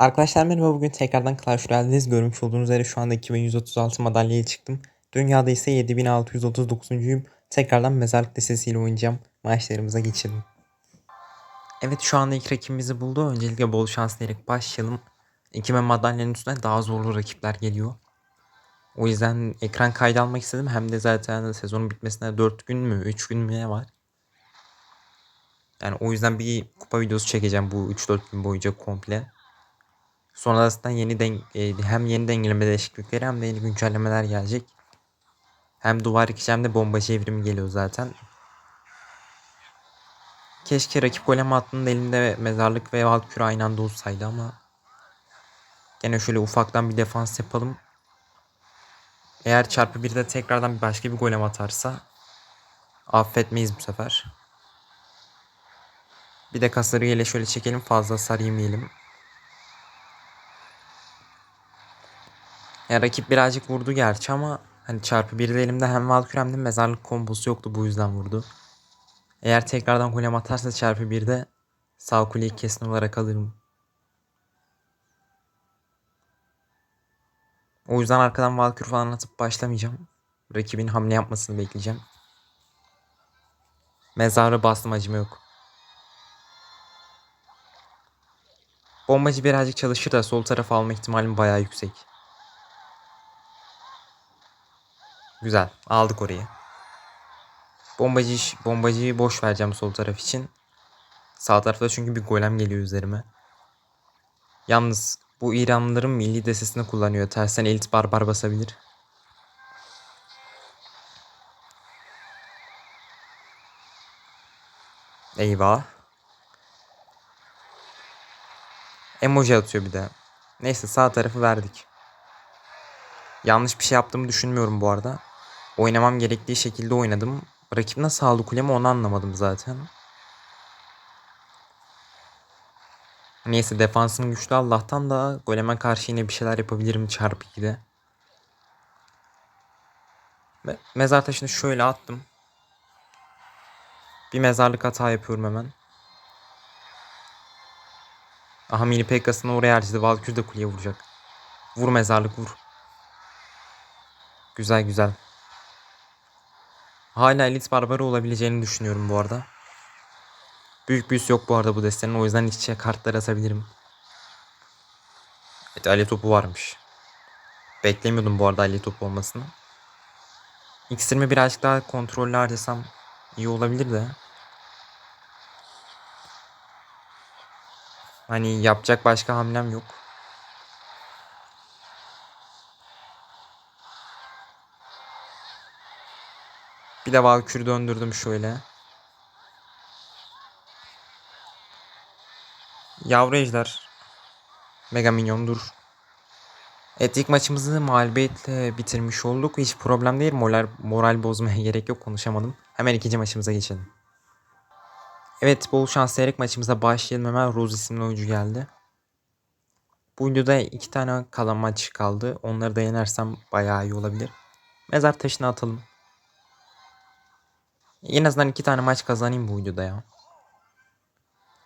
Arkadaşlar merhaba bugün tekrardan Clash Royale'deyiz. Görmüş olduğunuz üzere şu anda 2136 madalyaya çıktım. Dünyada ise 7639'uyum. Tekrardan mezarlık listesiyle oynayacağım. Maçlarımıza geçelim. Evet şu anda ilk rakibimizi buldu. Öncelikle bol şans diyerek başlayalım. Ekime madalyanın üstüne daha zorlu rakipler geliyor. O yüzden ekran kaydı almak istedim. Hem de zaten sezonun bitmesine 4 gün mü 3 gün mü ne var. Yani o yüzden bir kupa videosu çekeceğim bu 3-4 gün boyunca komple. Sonrasında yeni den e, hem yeni dengeleme değişiklikleri hem de yeni güncellemeler gelecek. Hem duvar ikici hem de bombacı evrimi geliyor zaten. Keşke rakip golem hattının elinde mezarlık ve valkür aynı anda olsaydı ama gene şöyle ufaktan bir defans yapalım. Eğer çarpı bir de tekrardan başka bir golem atarsa affetmeyiz bu sefer. Bir de kasarı ile şöyle çekelim fazla hasar yemeyelim. Ya rakip birazcık vurdu gerçi ama hani çarpı bir de elimde hem Valkyrie hem de mezarlık kombosu yoktu bu yüzden vurdu. Eğer tekrardan golem atarsa çarpı bir de sağ kuleyi kesin olarak alırım. O yüzden arkadan Valkyrie falan atıp başlamayacağım. Rakibin hamle yapmasını bekleyeceğim. Mezarı bastım acıma yok. Bombacı birazcık çalışır da sol tarafa alma ihtimalim bayağı yüksek. Güzel. Aldık orayı. Bombacı, bombacıyı boş vereceğim sol taraf için. Sağ tarafta çünkü bir golem geliyor üzerime. Yalnız bu İranlıların milli desesini kullanıyor. Tersten elit barbar basabilir. Eyvah. Emoji atıyor bir de. Neyse sağ tarafı verdik. Yanlış bir şey yaptığımı düşünmüyorum bu arada. Oynamam gerektiği şekilde oynadım. Rakip nasıl aldı kulemi onu anlamadım zaten. Neyse defansım güçlü Allah'tan da goleme karşı yine bir şeyler yapabilirim çarpı 2'de. Me mezar taşını şöyle attım. Bir mezarlık hata yapıyorum hemen. Aha mini Pekkas'ını oraya harcadı. Valkür de kuleye vuracak. Vur mezarlık vur. Güzel güzel. Hala elit barbarı olabileceğini düşünüyorum bu arada. Büyük büyüsü yok bu arada bu destenin. O yüzden içe kartlar atabilirim. Evet Ali topu varmış. Beklemiyordum bu arada Ali topu olmasını. İksirimi birazcık daha kontrollü harcasam iyi olabilir de. Hani yapacak başka hamlem yok. Bir de Valkür döndürdüm şöyle. Yavru ejder. Mega minyon dur. Evet ilk maçımızı mağlubiyetle bitirmiş olduk. Hiç problem değil. Moral, moral bozmaya gerek yok. Konuşamadım. Hemen ikinci maçımıza geçelim. Evet bol şans diyerek maçımıza başlayalım. Hemen Rose isimli oyuncu geldi. Bu videoda iki tane kalan maç kaldı. Onları da yenersem bayağı iyi olabilir. Mezar taşını atalım. En azından iki tane maç kazanayım bu videoda ya.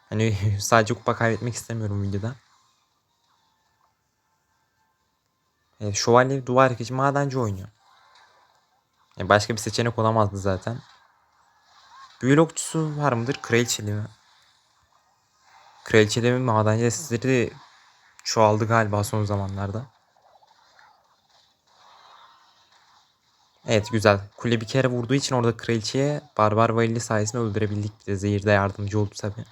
Hani sadece kupa kaybetmek istemiyorum videoda. Evet, şövalye duvar yıkıcı madenci oynuyor. Yani başka bir seçenek olamazdı zaten. Büyülü var mıdır? Kraliçeli mi? Kraliçeli mi madenci desteleri çoğaldı galiba son zamanlarda. Evet güzel. Kule bir kere vurduğu için orada kraliçeye barbar valili sayesinde öldürebildik. Bir de zehirde yardımcı oldu tabi.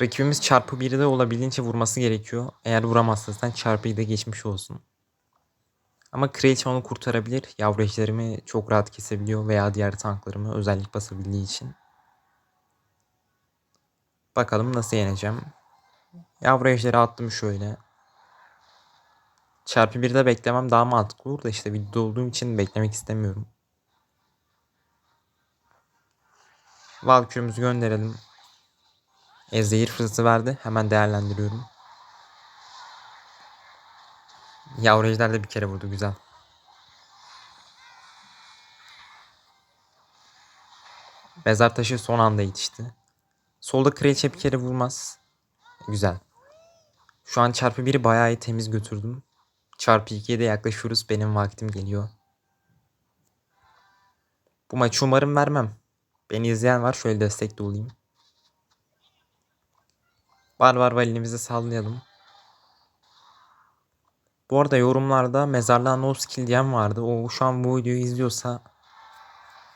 Rakibimiz çarpı 1'de olabildiğince vurması gerekiyor. Eğer vuramazsa zaten çarpı 2'de geçmiş olsun. Ama kraliçe onu kurtarabilir. Yavru ejderimi çok rahat kesebiliyor veya diğer tanklarımı özellik basabildiği için. Bakalım nasıl yeneceğim. Yavru ejderi attım şöyle. Çarpı 1'de beklemem daha mantıklı olur da işte videoda olduğum için beklemek istemiyorum. Valkürümüzü gönderelim. E, zehir fırsatı verdi. Hemen değerlendiriyorum. Yavru ejder de bir kere vurdu. Güzel. Mezar taşı son anda yetişti. Solda kraliçe bir kere vurmaz. Güzel. Şu an çarpı 1'i bayağı iyi temiz götürdüm. Çarpı 2'ye de yaklaşıyoruz. Benim vaktim geliyor. Bu maçı umarım vermem. Beni izleyen var. Şöyle destekte olayım. Var var elimizi sallayalım. Bu arada yorumlarda mezarlığa no skill diyen vardı. O şu an bu videoyu izliyorsa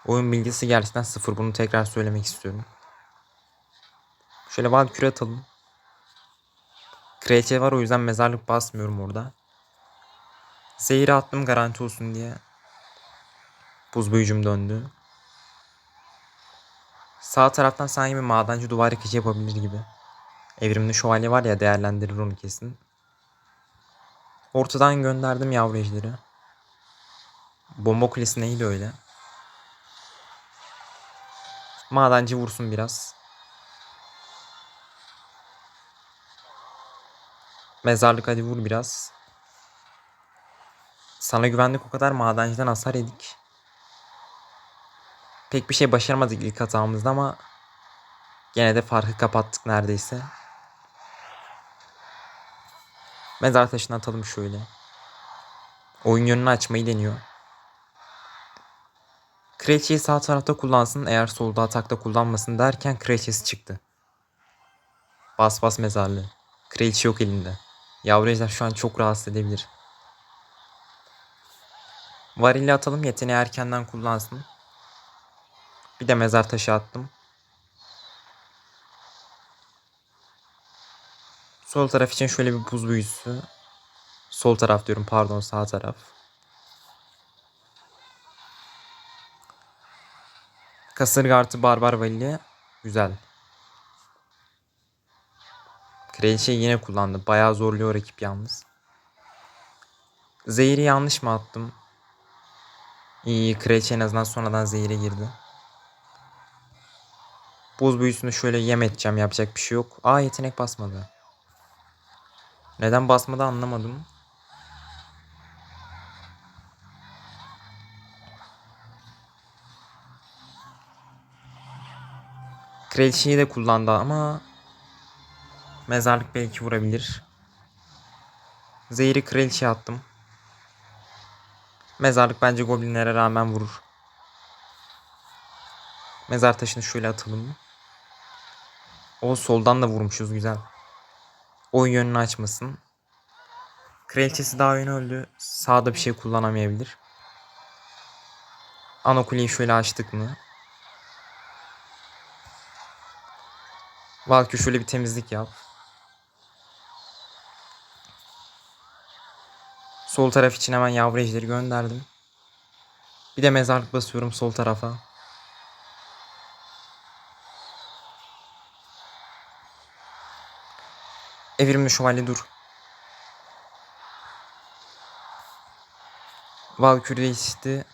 oyun bilgisi gerçekten sıfır. Bunu tekrar söylemek istiyorum. Şöyle Valkyrie atalım. Kraliçe var o yüzden mezarlık basmıyorum orada. Zehri attım garanti olsun diye. Buz büyücüm döndü. Sağ taraftan sanki bir madenci duvar yıkıcı yapabilir gibi. Evrimli şövalye var ya değerlendirir onu kesin. Ortadan gönderdim yavru ejderi. Bomba kulesi neydi öyle? Madenci vursun biraz. Mezarlık hadi vur biraz. Sana güvendik o kadar madenciden hasar yedik. Pek bir şey başaramadık ilk hatamızda ama gene de farkı kapattık neredeyse. Mezar taşını atalım şöyle. Oyun yönünü açmayı deniyor. Kraliçeyi sağ tarafta kullansın eğer solda atakta kullanmasın derken kraliçesi çıktı. Bas bas mezarlığı. Kraliçe yok elinde. Yavru ejder şu an çok rahatsız edebilir. Varili atalım yeteneği erkenden kullansın. Bir de mezar taşı attım. Sol taraf için şöyle bir buz büyüsü. Sol taraf diyorum pardon sağ taraf. Kasırga artı barbar valili. Güzel. Kraliçe yine kullandı. Bayağı zorluyor rakip yalnız. Zehri yanlış mı attım? İyi kraliçe en azından sonradan zehire girdi. Buz büyüsünü şöyle yem edeceğim yapacak bir şey yok. Aa yetenek basmadı. Neden basmadı anlamadım. Kraliçeyi de kullandı ama mezarlık belki vurabilir. Zehri kraliçe attım. Mezarlık bence goblinlere rağmen vurur. Mezar taşını şöyle atalım. O soldan da vurmuşuz güzel. Oyun yönünü açmasın. Kraliçesi daha yeni öldü. Sağda bir şey kullanamayabilir. Ana şöyle açtık mı? Valkür şöyle bir temizlik yap. Sol taraf için hemen yavru ejderi gönderdim. Bir de mezarlık basıyorum sol tarafa. Evrimli şövalye dur. Valkyrie değişti.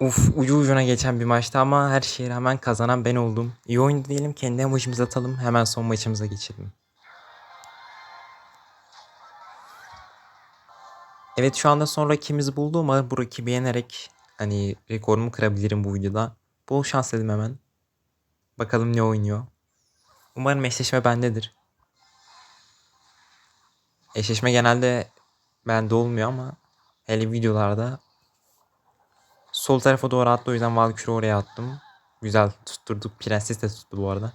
Uf ucu ucuna geçen bir maçtı ama her şeye rağmen kazanan ben oldum. İyi oyundu diyelim kendi emojimizi atalım hemen son maçımıza geçelim. Evet şu anda son rakibimizi buldu ama bu rakibi yenerek hani rekorumu kırabilirim bu videoda. Bol şans dedim hemen. Bakalım ne oynuyor. Umarım eşleşme bendedir. Eşleşme genelde bende olmuyor ama hele videolarda sol tarafa doğru attı o yüzden Valkyrie oraya attım. Güzel tutturduk. Prenses de tuttu bu arada.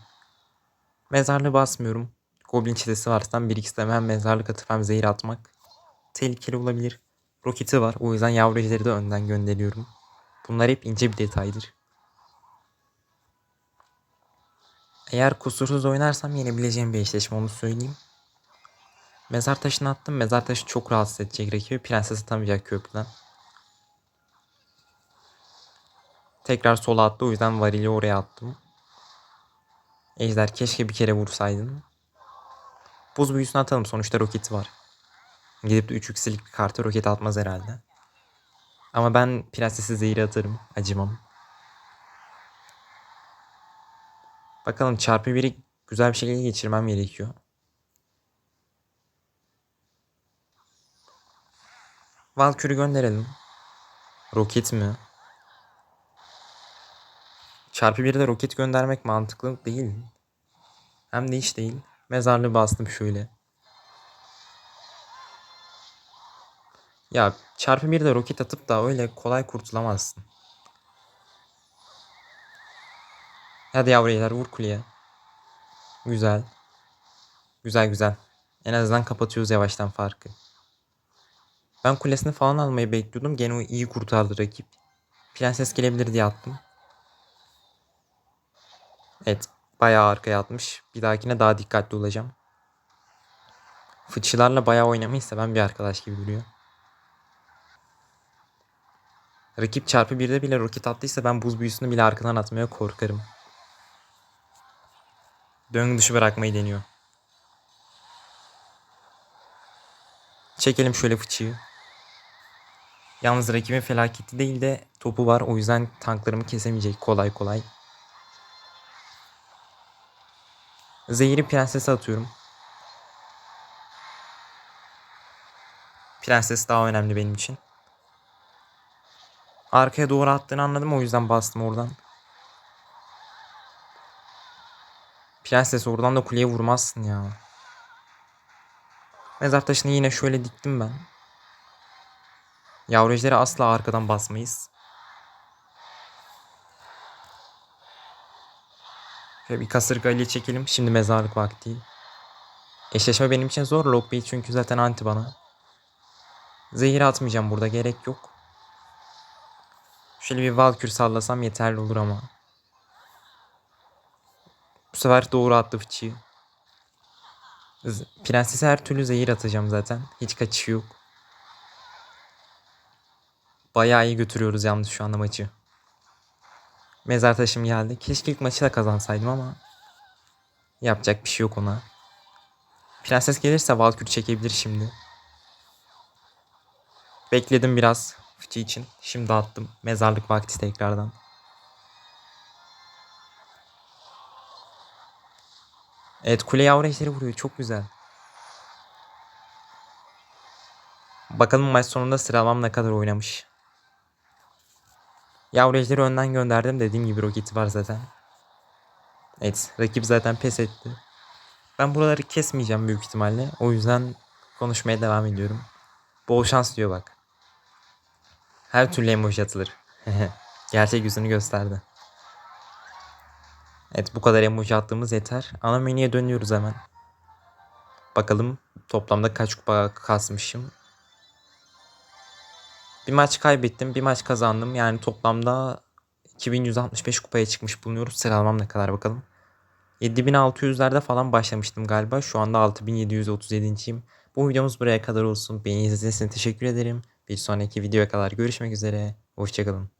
Mezarlığı basmıyorum. Goblin çetesi varsa bir ikisi hem mezarlık atıp hem zehir atmak tehlikeli olabilir. Roketi var. O yüzden yavru ejderi de önden gönderiyorum. Bunlar hep ince bir detaydır. Eğer kusursuz oynarsam yenebileceğim bir eşleşme onu söyleyeyim. Mezar taşını attım. Mezar taşı çok rahatsız edecek rakibi. Prenses atamayacak köprüden. Tekrar sola attı. O yüzden varili oraya attım. Ejder keşke bir kere vursaydın. Buz büyüsünü atalım. Sonuçta roketi var. Gidip de 3 yükselik bir karta roket atmaz herhalde. Ama ben prensesi zehri atarım. Acımam. Bakalım çarpı biri güzel bir şekilde geçirmem gerekiyor. Valkür'ü gönderelim. Roket mi? Çarpı 1'de roket göndermek mantıklı değil. Hem de hiç değil. Mezarlığı bastım şöyle. Ya çarpı bir de roket atıp da öyle kolay kurtulamazsın. Hadi yavrular vur kuleye. Güzel. Güzel güzel. En azından kapatıyoruz yavaştan farkı. Ben kulesini falan almayı bekliyordum. Gene o iyi kurtardı rakip. Prenses gelebilir diye attım. Evet. Bayağı arkaya atmış. Bir dahakine daha dikkatli olacağım. Fıçılarla bayağı oynamayı seven bir arkadaş gibi duruyor. Rakip çarpı birde bile roket attıysa ben buz büyüsünü bile arkadan atmaya korkarım. Döngü dışı bırakmayı deniyor. Çekelim şöyle fıçıyı. Yalnız rakibin felaketi değil de topu var. O yüzden tanklarımı kesemeyecek kolay kolay. Zehiri prensese atıyorum. Prenses daha önemli benim için. Arkaya doğru attığını anladım o yüzden bastım oradan. Prenses oradan da kuleye vurmazsın ya. Mezar taşını yine şöyle diktim ben. Yavru asla arkadan basmayız. Şöyle bir kasırga ile çekelim. Şimdi mezarlık vakti. Eşleşme benim için zor. Lockbait çünkü zaten anti bana. Zehir atmayacağım burada. Gerek yok. Şöyle bir Valkür sallasam yeterli olur ama. Bu sefer doğru attı fıçıyı. Prensese her türlü zehir atacağım zaten. Hiç kaçışı yok. Bayağı iyi götürüyoruz yalnız şu anda maçı. Mezar taşım geldi. Keşke ilk maçı da kazansaydım ama yapacak bir şey yok ona. Prenses gelirse Valkür çekebilir şimdi. Bekledim biraz fıçı için. Şimdi attım. Mezarlık vakti tekrardan. Evet kule yavru ejderi vuruyor. Çok güzel. Bakalım maç sonunda sıralamam ne kadar oynamış. Yavru ejderi önden gönderdim. Dediğim gibi roketi var zaten. Evet rakip zaten pes etti. Ben buraları kesmeyeceğim büyük ihtimalle. O yüzden konuşmaya devam ediyorum. Bol şans diyor bak. Her türlü emoji atılır. Gerçek yüzünü gösterdi. Evet bu kadar emoji attığımız yeter. Ana menüye dönüyoruz hemen. Bakalım toplamda kaç kupa kasmışım. Bir maç kaybettim, bir maç kazandım. Yani toplamda 2165 kupaya çıkmış bulunuyoruz. Sıralamam ne kadar bakalım. 7600'lerde falan başlamıştım galiba. Şu anda 6737.yim. Bu videomuz buraya kadar olsun. Beni izlediğiniz için teşekkür ederim. Bir sonraki videoya kadar görüşmek üzere. Hoşçakalın.